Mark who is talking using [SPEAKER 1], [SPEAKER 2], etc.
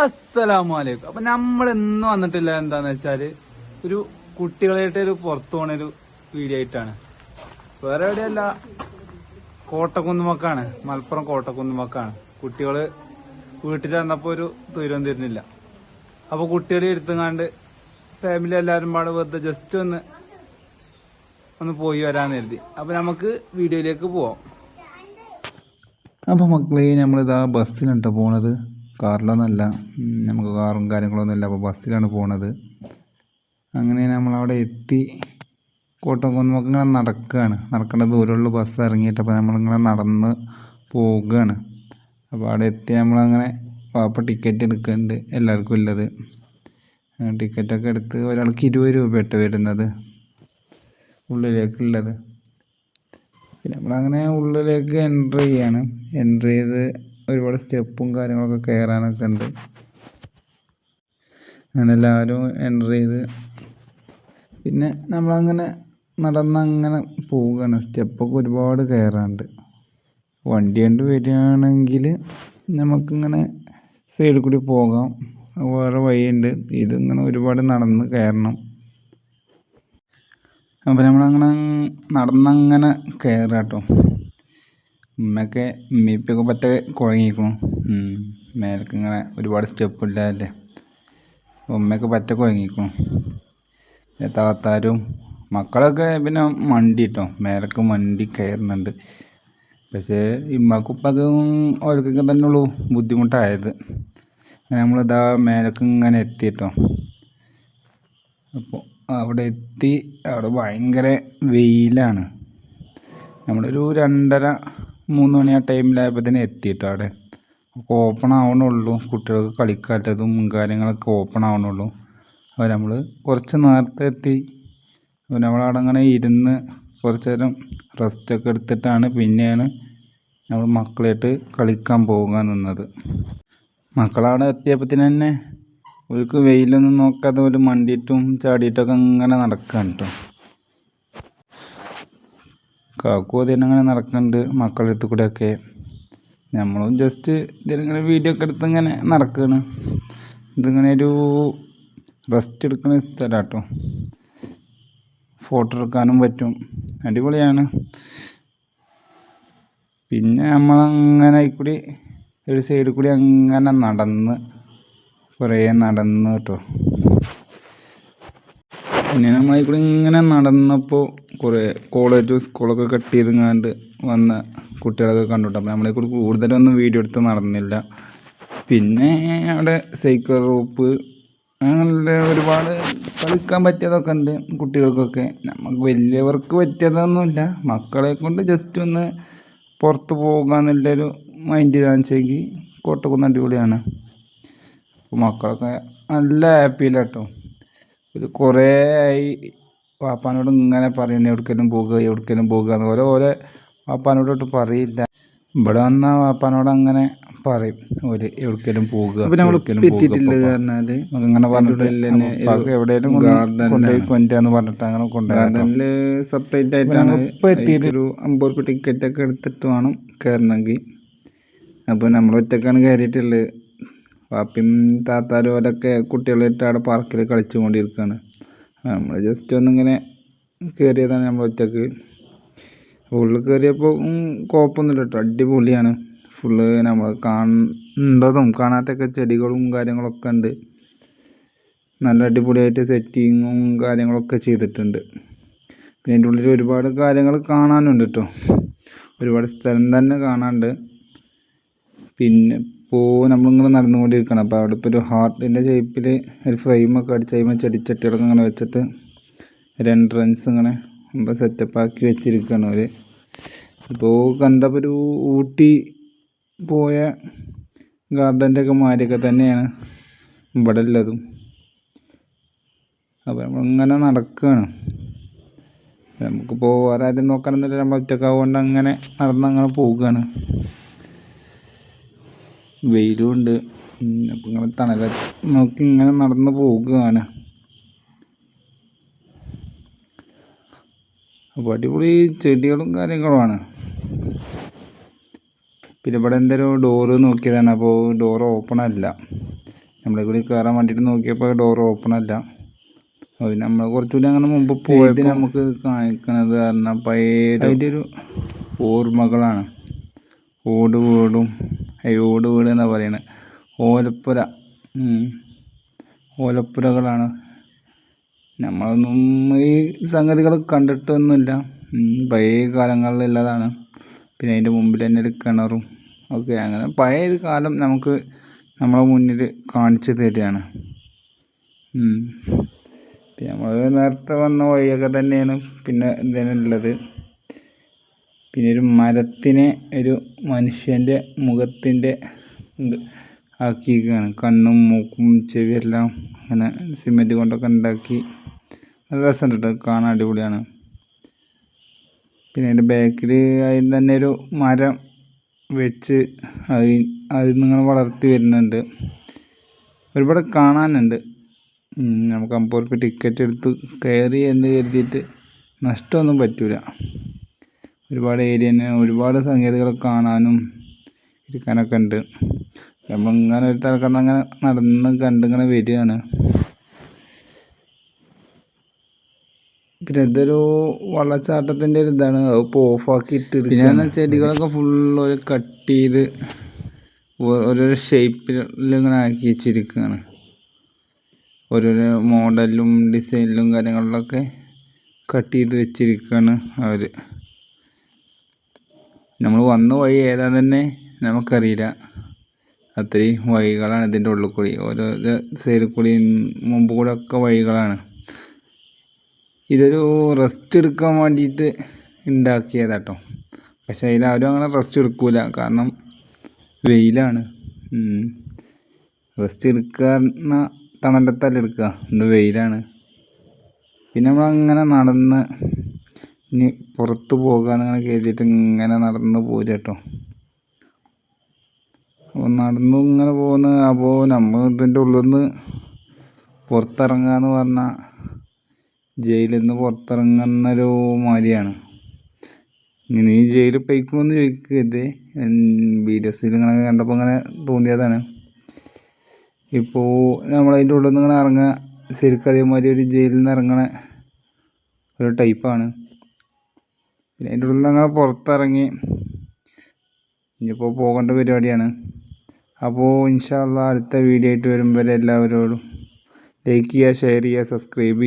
[SPEAKER 1] അസ്സലാമു അലൈക്കും അപ്പൊ നമ്മൾ ഇന്ന് വന്നിട്ടില്ല എന്താന്ന് വെച്ചാൽ ഒരു കുട്ടികളായിട്ട് ഒരു പുറത്തു പോണ ഒരു വീഡിയോ ആയിട്ടാണ്. വേറെ എവിടെയല്ല? കോട്ടക്കുന്നുമക്കാണ് മലപ്പുറം കോട്ടക്കുന്നുമക്കാണ് കുട്ടികൾ വീട്ടിൽ വന്നപ്പോ ഒരു ദൂരം തരുന്നില്ല. അപ്പൊ കുട്ടികളെ എടുത്തുങ്ങാണ്ട് ഫാമിലി എല്ലാവരും പാടെ വെറുതെ ജസ്റ്റ് ഒന്ന് ഒന്ന് പോയി വരാന്ന് കരുതി. അപ്പൊ നമുക്ക് വീഡിയോയിലേക്ക് പോവാം.
[SPEAKER 2] അപ്പൊ മക്കളെ നമ്മളിതാ ബസ്സിലാണ് പോണത്. കാറിലൊന്നല്ല. ഉം, നമുക്ക് കാറും കാര്യങ്ങളൊന്നും ഇല്ല അപ്പോൾ ബസ്സിലാണ് പോണത്. അങ്ങനെ നമ്മളവിടെ എത്തി. കോട്ടക്കുന്നുമൊക്കെ ഇങ്ങനെ നടക്കുകയാണ് നടക്കേണ്ട ദൂരമുള്ള ബസ് ഇറങ്ങിയിട്ടപ്പോൾ നമ്മളിങ്ങനെ നടന്ന് പോവുകയാണ് അപ്പോൾ അവിടെ എത്തി നമ്മളങ്ങനെ പാപ്പ ടിക്കറ്റ് എടുക്കുന്നുണ്ട്. എല്ലാവർക്കും ഉള്ളത്. ടിക്കറ്റൊക്കെ എടുത്ത് ഒരാൾക്ക് ഇരുപത് രൂപയായിട്ട് വരുന്നത്. ഉള്ളിലേക്കുള്ളത്. പിന്നെ നമ്മളങ്ങനെ ഉള്ളിലേക്ക് എന്റർ ചെയ്യാണ്. എന്റർ ചെയ്ത് ഒരുപാട് സ്റ്റെപ്പും കാര്യങ്ങളൊക്കെ കയറാനൊക്കെ ഉണ്ട്. അങ്ങനെ എല്ലാവരും എന്റർ ചെയ്ത് പിന്നെ നമ്മളങ്ങനെ നടന്നങ്ങനെ പോവുകയാണ്. സ്റ്റെപ്പൊക്കെ ഒരുപാട് കയറാനുണ്ട്. വണ്ടി കണ്ട് വരികയാണെങ്കിൽ നമുക്കിങ്ങനെ സൈഡിൽ കൂടി പോകാം. വേറെ വഴിയുണ്ട്. ഇതിങ്ങനെ ഒരുപാട് നടന്ന് കയറണം. അപ്പോൾ നമ്മളങ്ങനെ നടന്നങ്ങനെ കയറാട്ടോ. കേട്ടോ ഉമ്മയൊക്കെ ഉമ്മയിപ്പൊക്കെ പറ്റ കുഴങ്ങിക്കും മേലേക്ക് ഇങ്ങനെ ഒരുപാട് സ്റ്റെപ്പ് ഇല്ലാതെ ഉമ്മയൊക്കെ പറ്റ കുഴങ്ങിക്കും പിന്നെ താത്താരും മക്കളൊക്കെ പിന്നെ മണ്ടി കേട്ടോ മേലൊക്കെ മണ്ടി കയറുന്നുണ്ട്. പക്ഷേ ഇമ്മക്കുപ്പക്കും അവർക്കൊക്കെ തന്നെ ഉള്ളൂ ബുദ്ധിമുട്ടായത്. നമ്മളിതാ മേലക്ക് ഇങ്ങനെ എത്തി കേട്ടോ അപ്പോൾ അവിടെ എത്തി അവിടെ ഭയങ്കര വെയിലാണ്. നമ്മളൊരു രണ്ടര മൂന്ന് മണി ആ ടൈമിലായപ്പോൾ തന്നെ എത്തിയിട്ടോ അവിടെ. ഓപ്പൺ ആവണുള്ളൂ. കുട്ടികൾക്ക് കളിക്കാറ്റതും കാര്യങ്ങളൊക്കെ ഓപ്പൺ ആവണുള്ളൂ. അപ്പോൾ നമ്മൾ കുറച്ച് നേരത്തെ എത്തി. നമ്മളവിടെ അങ്ങനെ ഇരുന്ന് കുറച്ച് നേരം റെസ്റ്റൊക്കെ എടുത്തിട്ടാണ് പിന്നെയാണ് നമ്മൾ മക്കളായിട്ട് കളിക്കാൻ പോകാൻ നിന്നത്. മക്കളവിടെ എത്തിയപ്പത്തിന് തന്നെ അവർക്ക് വെയിലൊന്നും നോക്കാതെ ഒരു മണ്ടിയിട്ടും ചാടിയിട്ടൊക്കെ ഇങ്ങനെ നടക്കുകയാണ് കേട്ടോ കാക്കു അതിനെ അങ്ങനെ നടക്കുന്നുണ്ട്. മക്കളുടെ അടുത്ത് കൂടെയൊക്കെ നമ്മളും ജസ്റ്റ് ഇതിലിങ്ങനെ വീഡിയോ ഒക്കെ എടുത്ത് ഇങ്ങനെ നടക്കുകയാണ് ഇതിങ്ങനെ ഒരു റെസ്റ്റ് എടുക്കുന്ന സ്ഥലം കേട്ടോ ഫോട്ടോ എടുക്കാനും പറ്റും. അടിപൊളിയാണ്. പിന്നെ നമ്മളങ്ങനെ കൂടി ഒരു സൈഡിൽ കൂടി അങ്ങനെ നടന്ന് കുറേ നടന്ന് കേട്ടോ. പിന്നെ നമ്മൾ ഇങ്ങനെ നടന്നപ്പോൾ കുറേ കോളേജും സ്കൂളൊക്കെ കട്ട് ചെയ്തെങ്ങാണ്ട് വന്ന കുട്ടികളൊക്കെ കണ്ടുട്ടോ അപ്പോൾ നമ്മളെ കൂടി കൂടുതലൊന്നും വീഡിയോ എടുത്ത് നടന്നില്ല. പിന്നെ അവിടെ സൈക്കിൾ റോപ്പ് അങ്ങനെ ഒരുപാട് കളിക്കാൻ പറ്റിയതൊക്കെ ഉണ്ട് കുട്ടികൾക്കൊക്കെ. നമുക്ക് വലിയവർക്ക് പറ്റിയതൊന്നുമില്ല. മക്കളെ കൊണ്ട് ജസ്റ്റ് ഒന്ന് പുറത്ത് പോകാമെന്നുള്ളൊരു മൈൻഡിലാണെന്ന് വെച്ചെങ്കിൽ കോട്ടക്കുന്ന് അടിപൊളിയാണ്. മക്കളൊക്കെ നല്ല ഹാപ്പിയിലാട്ടോ ഒരു കുറേ ആയി വാപ്പാനോട് ഇങ്ങനെ പറയണേ എവിടേക്കെങ്കിലും പോകുക എവിടേക്കെങ്കിലും പോകുക എന്ന് ഓരോ ഓരോ വാപ്പാനോടൊട്ട് പറയില്ല. ഇവിടെ വന്ന വാപ്പാനോട് അങ്ങനെ പറയും. ഒരു എവിടേക്കെങ്കിലും പോകുക നമുക്ക് ഇങ്ങനെ പറഞ്ഞിട്ടില്ല എവിടെയെങ്കിലും കൊണ്ട് കൊണ്ടുപോയി കൊണ്ടുവന്ന് പറഞ്ഞിട്ട് അങ്ങനെ കൊണ്ടുപോയി
[SPEAKER 1] ഗാർഡനിൽ സെപ്പറേറ്റ് ആയിട്ടാണ്
[SPEAKER 2] ഇപ്പോൾ എത്തിയിട്ട്
[SPEAKER 1] ഒരു അമ്പത് റുപ്യ ടിക്കറ്റ് ഒക്കെ എടുത്തിട്ട് വേണം കയറണമെങ്കിൽ അപ്പോൾ നമ്മൾ ഒറ്റക്കാണ് കയറിയിട്ടുള്ളത് വാപ്പിയും താത്താരും അവരൊക്കെ കുട്ടികളായിട്ട് അവിടെ പാർക്കിൽ കളിച്ചുകൊണ്ടിരിക്കുകയാണ് നമ്മൾ ജസ്റ്റ് ഒന്നിങ്ങനെ കയറിയതാണ് നമ്മൾ ഒറ്റയ്ക്ക്. ഉള്ളിൽ കയറിയപ്പോൾ കുഴപ്പമൊന്നുമില്ല കേട്ടോ. അടിപൊളിയാണ്. ഫുള്ള് നമ്മൾ കാണേണ്ടതും കാണാത്തൊക്കെ ചെടികളും കാര്യങ്ങളൊക്കെ ഉണ്ട്. നല്ല അടിപൊളിയായിട്ട് സെറ്റിങ്ങും കാര്യങ്ങളൊക്കെ ചെയ്തിട്ടുണ്ട്. പിന്നെ അതിന്റെ ഉള്ളിൽ ഒരുപാട് കാര്യങ്ങൾ കാണാനുണ്ട് കേട്ടോ. ഒരുപാട് സ്ഥലം തന്നെ കാണാനുണ്ട്. പിന്നെ ഇപ്പോൾ നമ്മളിങ്ങനെ നടന്നുകൊണ്ടിരിക്കണം. അപ്പോൾ അവിടെ ഇപ്പോൾ ഒരു ഹാർട്ടിന്റെ ഷേപ്പിൽ ഒരു ഫ്രെയിമൊക്കെ അടിച്ച് കഴിയുമ്പോൾ ചെടിച്ചട്ടികളൊക്കെ ഇങ്ങനെ വെച്ചിട്ട് ഒരു എൻട്രൻസ് ഇങ്ങനെ നമ്മൾ സെറ്റപ്പാക്കി വെച്ചിരിക്കുകയാണ് അവർ ഇപ്പോൾ കണ്ടപ്പോൾ ഒരു ഊട്ടി പോയ ഗാർഡന്റെ ഒക്കെ മാതിരിയൊക്കെ തന്നെയാണ് ഇവിടെ ഉള്ളതും. അപ്പോൾ നമ്മളിങ്ങനെ നടക്കുകയാണ് നമുക്കിപ്പോൾ വേറെ ആരും നോക്കാനൊന്നുമില്ല. നമ്മൾ ഒറ്റക്കാവുകൊണ്ട് അങ്ങനെ നടന്നങ്ങനെ പോവുകയാണ് വെയിലും ഉണ്ട് അപ്പം ഇങ്ങനെ തണല നോക്കി ഇങ്ങനെ നടന്ന് പോകുകയാണ് അപ്പോൾ അടിപൊളി ചെടികളും കാര്യങ്ങളുമാണ്. പിന്നെ ഇവിടെ എന്തൊരു ഡോറ് നോക്കിയതാണ്. അപ്പോൾ ഡോർ ഓപ്പൺ അല്ല.
[SPEAKER 2] നമ്മളെ കൂടി കയറാൻ വേണ്ടിയിട്ട് നോക്കിയപ്പോൾ ഡോർ ഓപ്പൺ അല്ല. അപ്പോൾ പിന്നെ നമ്മൾ കുറച്ചുകൂടി അങ്ങനെ മുമ്പ് പോയത് നമുക്ക് കാണിക്കണത് കാരണം പഴയ അതിന്റെ ഒരു ഓർമ്മകളാണ്. ഓട് വീടും ഓട് വീട് എന്നാണ് പറയുന്നത് ഓലപ്പുര. ഓലപ്പുരകളാണ്. നമ്മളൊന്നും ഈ സംഗതികൾ കണ്ടിട്ടൊന്നുമില്ല. പഴയ കാലങ്ങളിലുള്ളതാണ് പിന്നെ അതിന്റെ മുമ്പിൽ തന്നെ ഒരു കിണറും ഒക്കെ. അങ്ങനെ പഴയ ഒരു കാലം നമുക്ക് നമ്മളെ മുന്നിൽ കാണിച്ചു തരികയാണ്. നമ്മൾ നേരത്തെ വന്ന വഴിയൊക്കെ തന്നെയാണ് പിന്നെ ഇതിനുള്ളത്. പിന്നെ ഒരു മരത്തിനെ ഒരു മനുഷ്യന്റെ മുഖത്തിന്റെ ഇത് ആക്കിയിരിക്കുകയാണ്. കണ്ണും മൂക്കും ചെവിയെല്ലാം അങ്ങനെ സിമെന്റ് കൊണ്ടൊക്കെ ഉണ്ടാക്കി നല്ല രസമുണ്ട് കേട്ടോ. കാണാൻ അടിപൊളിയാണ്. പിന്നെ അതിന്റെ ബാക്കിൽ അതിൽ തന്നെ ഒരു മരം വെച്ച് അത് അതിൽ നിന്ന് ഇങ്ങനെ വളർത്തി വരുന്നുണ്ട്. ഒരുപാട് കാണാനുണ്ട്. നമുക്ക് അമ്പത് ടിക്കറ്റ് എടുത്ത് കയറി എന്ന് കരുതിയിട്ട് നഷ്ടമൊന്നും പറ്റില്ല ഒരുപാട് ഏരിയ തന്നെ ഒരുപാട് സംഗതികൾ കാണാനും ഇരിക്കാനൊക്കെ ഉണ്ട്. നമ്മളിങ്ങനെ ഒരു തലക്കന്ന് അങ്ങനെ നടന്ന് കണ്ടിങ്ങനെ വരികയാണ്. പിന്നെ ഇതൊരു വെള്ളച്ചാട്ടത്തിന്റെ ഒരു ഇതാണ്. അത് ഇപ്പോൾ ഓഫാക്കിയിട്ട് ഞാൻ ചെടികളൊക്കെ ഫുൾ ഒരു കട്ട് ചെയ്ത് ഓരോരോ ഷേപ്പിൽ ഇങ്ങനെ ആക്കി വെച്ചിരിക്കുകയാണ്. ഓരോരോ മോഡലും ഡിസൈനിലും കാര്യങ്ങളിലൊക്കെ കട്ട് ചെയ്ത് വെച്ചിരിക്കുകയാണ് അവർ നമ്മൾ വന്ന വഴി ഏതാണ് തന്നെ നമുക്കറിയില്ല. അത്രയും വഴികളാണ് ഇതിന്റെ ഉള്ളിൽ കൂടി. ഓരോ സൈഡിൽ കൂടി മുമ്പ് കൂടെ ഒക്കെ വഴികളാണ്. ഇതൊരു റെസ്റ്റ് എടുക്കാൻ വേണ്ടിയിട്ട് ഉണ്ടാക്കിയതാട്ടോ പക്ഷെ അതിലാരും അങ്ങനെ റെസ്റ്റ് എടുക്കില്ല കാരണം വെയിലാണ്. റെസ്റ്റ് എടുക്കുക തണലത്തല്ല എടുക്കുക. ഇന്ന് വെയിലാണ്. പിന്നെ നമ്മളങ്ങനെ നടന്ന് ഇനി പുറത്ത് പോകാന്ന് ഇങ്ങനെ കരുതിയിട്ട് ഇങ്ങനെ നടന്ന് പോരുക കേട്ടോ. അപ്പോൾ നടന്നു ഇങ്ങനെ പോകുന്ന അപ്പോൾ നമ്മൾ ഇതിന്റെ ഉള്ളിൽ നിന്ന് പുറത്തിറങ്ങുക എന്ന് പറഞ്ഞാൽ ജയിലിൽ നിന്ന് പുറത്തിറങ്ങുന്നൊരു മാതിരിയാണ്. നീ ജയിലിൽ പോയിക്കണമെന്ന് ചോദിക്കരുത്. വീഡിയോസിൽ ഇങ്ങനെ കണ്ടപ്പോൾ ഇങ്ങനെ തോന്നിയതാണ്. ഇപ്പോൾ നമ്മളതിന്റെ ഉള്ളിൽ നിന്ന് ഇങ്ങനെ ഇറങ്ങുക ശരിക്കും അതേമാതിരി ഒരു ജയിലിൽ നിന്ന് ഇറങ്ങണ ഒരു ടൈപ്പാണ് പിന്നെ അതിന്റെ ഉള്ളിൽ നിന്ന് അങ്ങനെ പുറത്തിറങ്ങി. ഇനിയിപ്പോൾ പോകേണ്ട പരിപാടിയാണ്. അപ്പോൾ ഇൻഷാല്ല അടുത്ത വീഡിയോ ആയിട്ട് വരുമ്പോൾ എല്ലാവരോടും ലൈക്ക് ചെയ്യുക ഷെയർ ചെയ്യുക സബ്സ്ക്രൈബ് ചെയ്യുക